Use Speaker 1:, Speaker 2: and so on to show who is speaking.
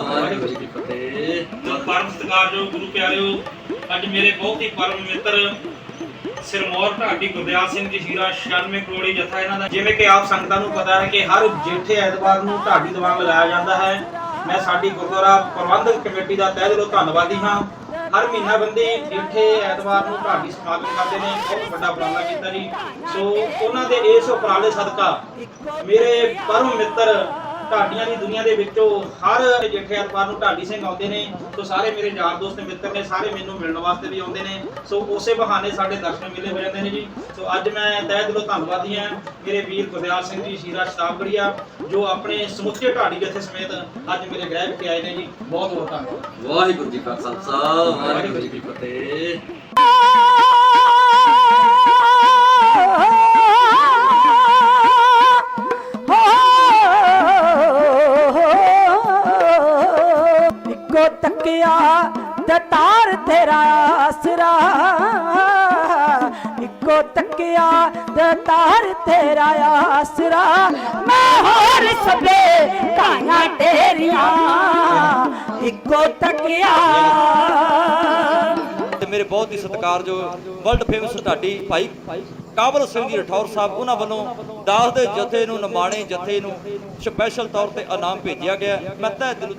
Speaker 1: ਵਾਹਿਗੁਰੂ ਜੀ ਫਤਿਹ
Speaker 2: ਪਰਮ ਸਤਿਕਾਰਯੋਗ ਗੁਰੂ ਪਿਆਰਿਓ ਅੱਜ ਮੇਰੇ ਬਹੁਤ ਹੀ ਪਰਮ ਮਿੱਤਰ ਸਿਰਮੌਰ ਢਾਡੀ ਗੁਰਦਿਆਲ ਸਿੰਘ ਜੀ। ਸ਼ੀਰਾ 96 ਕਰੋੜੀ ਜਥਾ ਇਹਨਾਂ ਦਾ ਜਿਵੇਂ ਕਿ ਆਪ ਸੰਗਤਾਂ ਨੂੰ ਪਤਾ ਹੈ ਕਿ ਹਰ ਜੇਠੇ ਐਤਵਾਰ ਨੂੰ ਢਾਡੀ ਦੀਵਾਨ ਲਗਾਇਆ ਜਾਂਦਾ ਹੈ। ਮੈਂ ਸਾਡੀ ਗੁਰਦੁਆਰਾ ਪ੍ਰਬੰਧਕ ਕਮੇਟੀ ਦਾ ਤਹਿ ਦਿਲੋਂ ਧੰਨਵਾਦੀ ਹਾਂ। ਹਰ ਮਹੀਨਾ ਬੰਦੇ ਜੇਠੇ ਐਤਵਾਰ ਨੂੰ ਢਾਡੀ ਸਮਾਗਮ ਕਰਦੇ ਨੇ। ਬਹੁਤ ਵੱਡਾ ਉਪਰਾਲਾ ਕੀਤਾ ਜੀ। ਸੋ ਉਹਨਾਂ ਦੇ ਇਸ ਉਪਰਾਲੇ ਸਦਕਾ ਮੇਰੇ ਪਰਮ ਮਿੱਤਰ ਢਾਡੀਆਂ ਦੀ ਦੁਨੀਆ ਦੇ ਵਿੱਚੋਂ ਹਰ ਜੇਠੇ ਐਤਵਾਰ ਨੂੰ ਢਾਡੀ ਸਿੰਘ ਆਉਂਦੇ ਨੇ, ਸੋ ਸਾਰੇ ਮੇਰੇ ਯਾਰ ਦੋਸਤ ਮਿੱਤਰ ਨੇ, ਸਾਰੇ ਮੈਨੂੰ ਮਿਲਣ ਵਾਸਤੇ ਵੀ ਆਉਂਦੇ ਨੇ, ਸੋ ਉਸੇ ਬਹਾਨੇ ਸਾਡੇ ਦਰਸ਼ਨ ਮਿਲੇ ਹੋ ਜਾਂਦੇ ਨੇ ਜੀ। ਸੋ ਅੱਜ ਮੈਂ ਤਹਿ ਦਿਲੋਂ ਧੰਨਵਾਦੀ ਹਾਂ ਮੇਰੇ ਵੀਰ ਗੁਰਦਿਆਲ ਸਿੰਘ ਜੀ, ਸ਼ੀਰਾ ਸ਼ਤਾਬਗੜੀਆ ਜੋ ਆਪਣੇ ਸਮੁੱਚੇ ਢਾਡੀ ਜਥੇ ਸਮੇਤ ਅੱਜ ਮੇਰੇ ਗ੍ਰਹਿ ਵਿਖੇ ਆਏ ਨੇ ਜੀ। ਬਹੁਤ ਬਹੁਤ ਧੰਨਵਾਦ।
Speaker 1: ਵਾਹਿਗੁਰੂ ਜੀ ਕਾ ਖਾਲਸਾ, ਵਾਹਿਗੁਰੂ ਜੀ ਕੀ ਫਤਿਹ।
Speaker 3: ਤੱਕਿਆ ਤੇ ਤੇਰਾ ਆਸਰਾ। ਇੱਕੋ ਤੱਕਿਆ ਤੇ ਤੇਰਾ ਆਸਰਾ। ਮੈਂ ਹੋਰ ਸਭੇ ਕਾਇਆ ਤੇਰੀਆਂ ਇੱਕੋ ਤੱਕਿਆ।
Speaker 4: ਤੇ ਮੇਰੇ ਬਹੁਤ ਹੀ ਸਤਿਕਾਰਯੋਗ ਵਰਲਡ ਫੇਮਸ ਢਾਡੀ ਭਾਈ ਕਾਬਲ ਸਿੰਘ ਜੀ ਰਠੌਰ ਸਾਹਿਬ, ਉਹਨਾਂ ਵੱਲੋਂ ਦਾਸ ਦੇ ਜਥੇ ਨੂੰ ਨਿਮਾਣੇ ਜਥੇ ਨੂੰ ਸਪੈਸ਼ਲ ਤੌਰ ਤੇ ਇਨਾਮ ਭੇਜਿਆ ਗਿਆ। ਮੈਂ ਤਹਿ ਦਿਲੋਂ